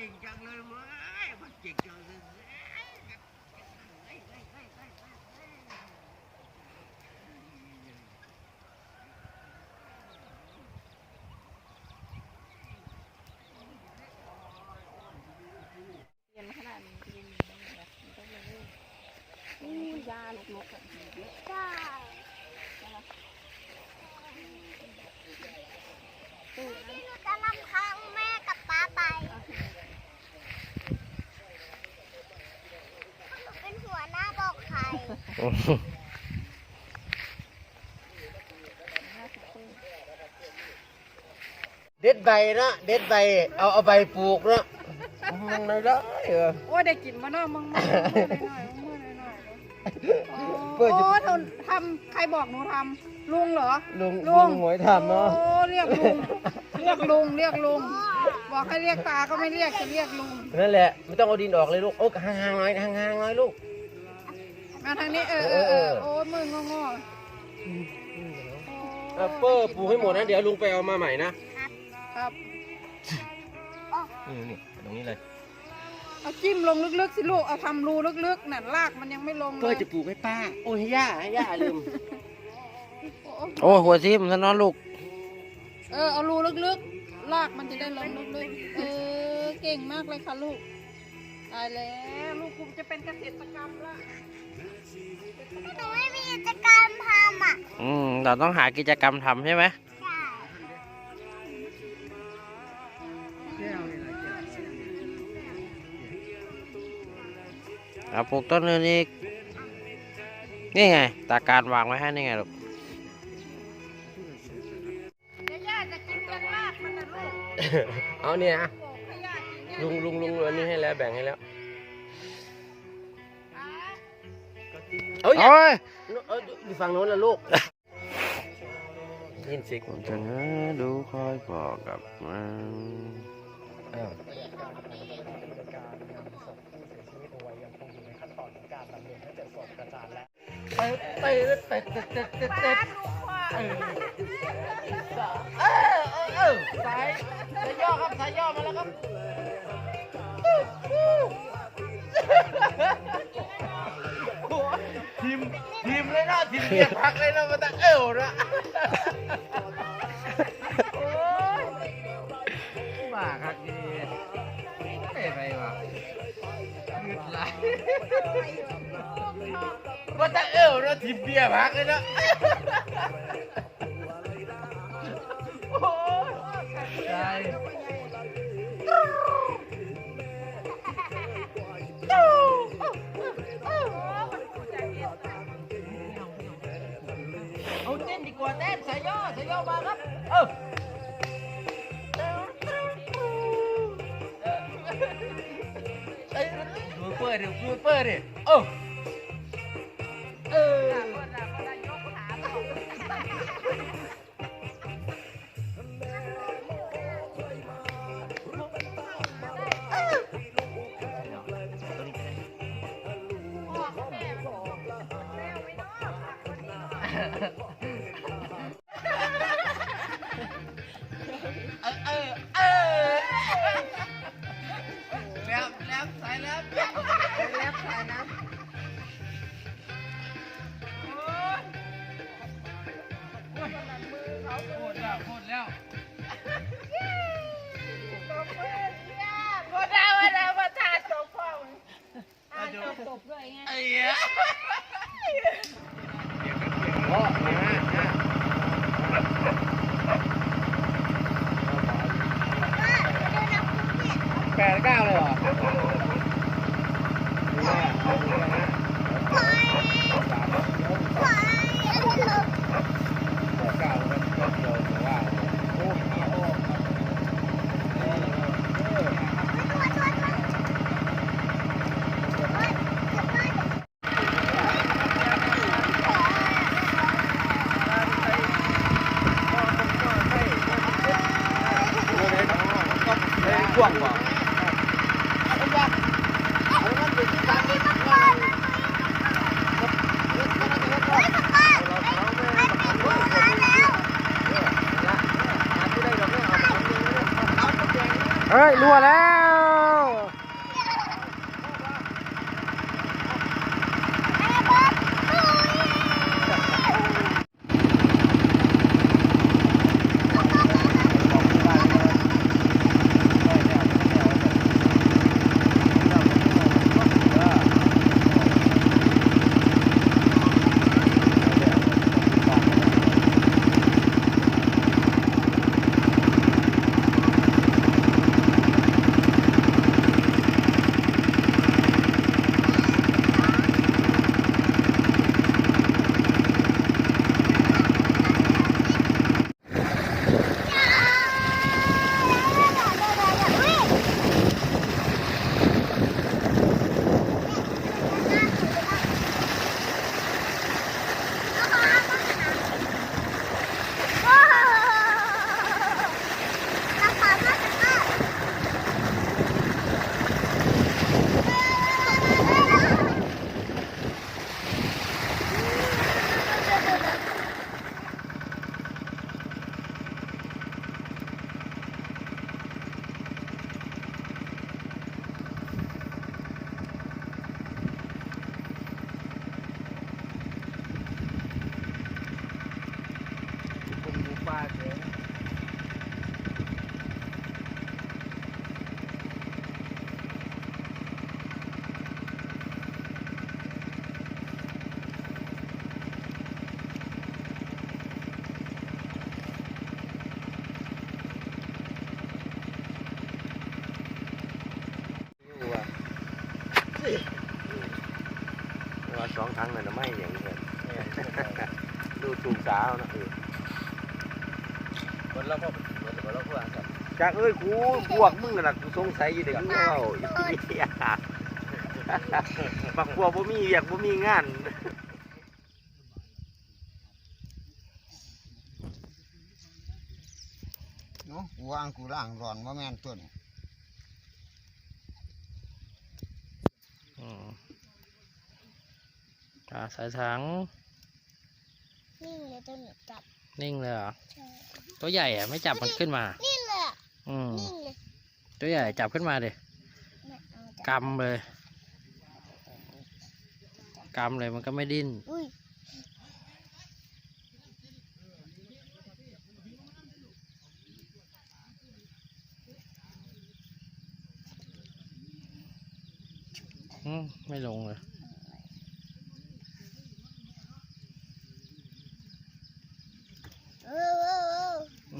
ก่งจังเลยเว้ยมันเก่งจังเลยเย็นขนาดนี้เย็นแบบต้องเลยนี่ยาลูกนกอะเยอะใช่ตู้นะ หนูจะนำทางแม่กับป้าไปหนูเป็นหัวหน้าบอกใคร ห้าสิบตู้ เด็ดใบนะเด็ดใบ เอาเอาใบปลูกนะมันไม่ได้เออโอ้ยได้กินมาเนาะมึงมึงมึงหน่อยมึงหน่อยหน่อยเพื่อโอ้จะหนูทำใครบอกหนูทำลุงเหรอลุงลุงลุงหมวยทำเนาะโอ้เรียกลุงเรียกลุงเรียกลุง บอกให้เรียกตาก็ไม่เรียกจะเรียกลุงนั่นแหละไม่ต้องเอาดินออกเลยลูกโอ้ห่างๆหน่อยห่างๆหน่อยลูก มาทางนี้เออเออเออโอ้ยมืององอเออเปอร์ปลูกให้หมดนะ เดี๋ยวลุงไปเอามาใหม่นะ ครับนี่นี่ตรงนี้เลย เอาจิ้มลงลึกๆสิลูกเอาทำรูลึกๆนั่นรากมันยังไม่ลงเปเลอร์ยจะปลูกให้ป้า โอ้ยให้ย่าให้ย่าลืม โอ้โอ้หัวซิมซะเนอนลูก เออเอารูลึกๆรากมันจะได้ลงลึกๆเออเก่งมากเลยค่ะลูกตายแล้วลูกคุณจะเป็นเกษตรกรรมละ หนูไม่มีกิจกรรมทำอะอืม เราต้องหากิจกรรมทำใช่ไหมใช่เอาปลูกต้นอื่นอีกนี่ไง ตาการวางไว้ให้นี่ไงลูกเดี๋ยวย่าจะกินกันรากมันนะลูก เอาเนี่ยอะโอ้ให้ย่ากินเนี่ยลุงลุงลุงอันนี้ให้แล้วแบ่งให้แล้ว เอ้ยอย่าโอ้ยเอ้ยอยู่ฝั่งโน้นละลูกยินสิผมจะหาดูคอยบอกกับมันอ้าวไปไปไปไปไปไปไปป้าลูกพ่อเออเออเออสายสายย่อครับสายย่อมาแล้วครับ เลยนะทีมเกียร์พักเลยนะมาตั้งเอวนะโอ้ยบ้าครับดีไม่ไปว่ะยืดไหลมาตั้งเอวนะทีมเบียร์พักเลยนะ เอาเต้นดีกว่าเต้นสายย่อสายย่อมาครับ เออเอ้ยดูเปิดดิดูเปิดดิเออเอ เองเลยเอาไปแจงเฮ้ยรั่วแล้ว ว่าสองครั้งเลยนะไม่อย่างนี้เลยดูถูกสาวนะเออคนเราพ่อคนเราพ่อครับจากเอ้ยกูพวกมึงน่ะกูสงสัยอยู่เด็กมึงเอาอีเหี้ยบักพวกบ่มีเวียกบ่มีงานเนาะวางกูล่างร้อนว่าแม่นตัวนี้ อืมอ่า สายถัง นิ่งเลยตัวหนูจับ นิ่งเลยเหรอ ใช่ ตัวใหญ่อะไม่จับมันขึ้นมา นิ่งเลยอะอืมนิ่งเลย ตัวใหญ่จับขึ้นมาดิไม่เอาจับกำเลยกำเลยมันก็ไม่ดิ้น อุ้ยอืมไม่ลงเลย เออเออเออปลาตัวเดินนั่นก็ตัว นี่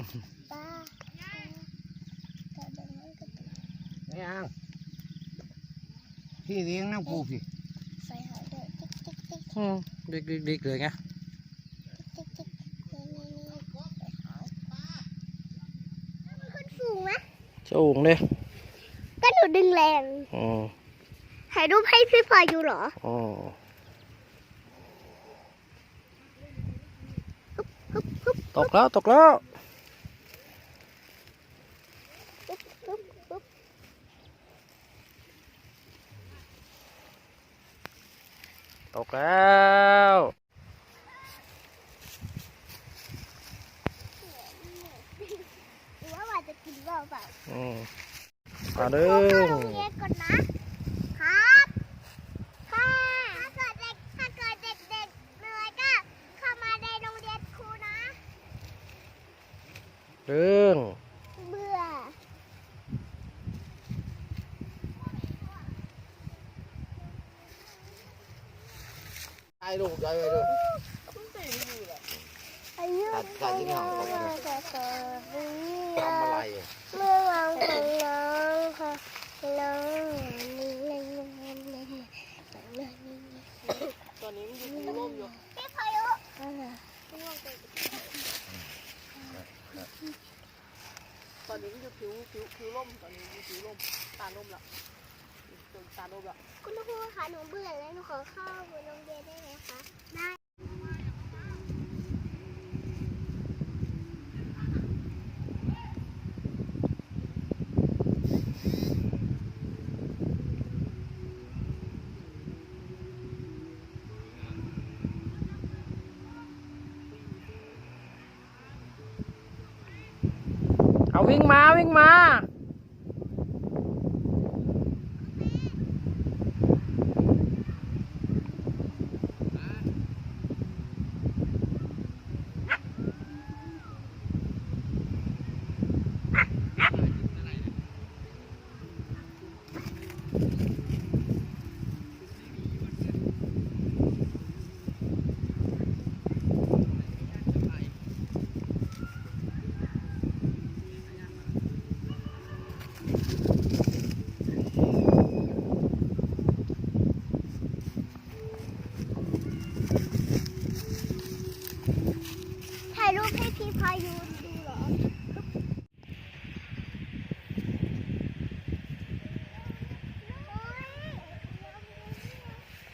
ยังพี่เลี้ยงน้ำกูพี่เด็กๆเลยไงสูงเลยก็หนูดึงแรงถ่ายรูปให้พี่พอยอยู่เหรออ๋อตกแล้ว ตกแล้ว ปุ๊บปุ๊บปุ๊บ ตกแล้วหรือว่าว่าจะกินเปล่าเปล่าอืมมาดึเข้างโรงเรียนก่อนนะ ครับค่ะถ้าเกิดเด็กถ้าเกิดเด็กเด็กๆเหนื่อยก็เข้ามาในโรงเรียนครูนะ ดึง เบื่อ ไอ้ลูกไอ้ลูอายุตัดตัดที่นี่ของมเมื่อจะเกิดเรื่ทำอะไรอะเมื่อวางของน้องค่ะน้องนี่เลยนี่นี่ตอนนี้มันอยู่ในร่มอยู่พายุตอนนี้มันอยู่ผิวผิวผิวร่มตอนนี้อยู่ผิวร่มตาร่มละจน ตารูปละคุณครูคะหนูเบื่อแล้วหนูขอเข้าโรงเรียนได้ไหมคะได้เอาวิ่งมาวิ่งมา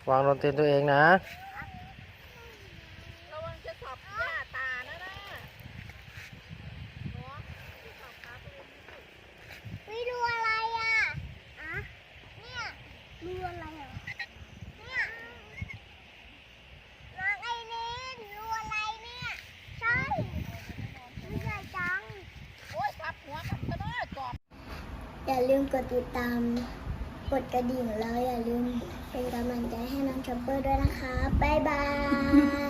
วางโดนเตียนตัวเองนะระวังจะสับหญ้าตานะนะเนาะสับขาตัวเองวิดูอะไรอะอะเนี่ยดูอะไรอะเนี่ยน้องไอรินดูอะไรเนี่ย ใช่ไม่ใช่จัง โอ้ยสับหัวกันซะเนาะจอบอย่าลืมกดติดตาม กดกระดิ่งแล้วอย่าลืมเป็นกำลังใจให้น้องชอปเปอร์ด้วยนะคะ บ๊ายบาย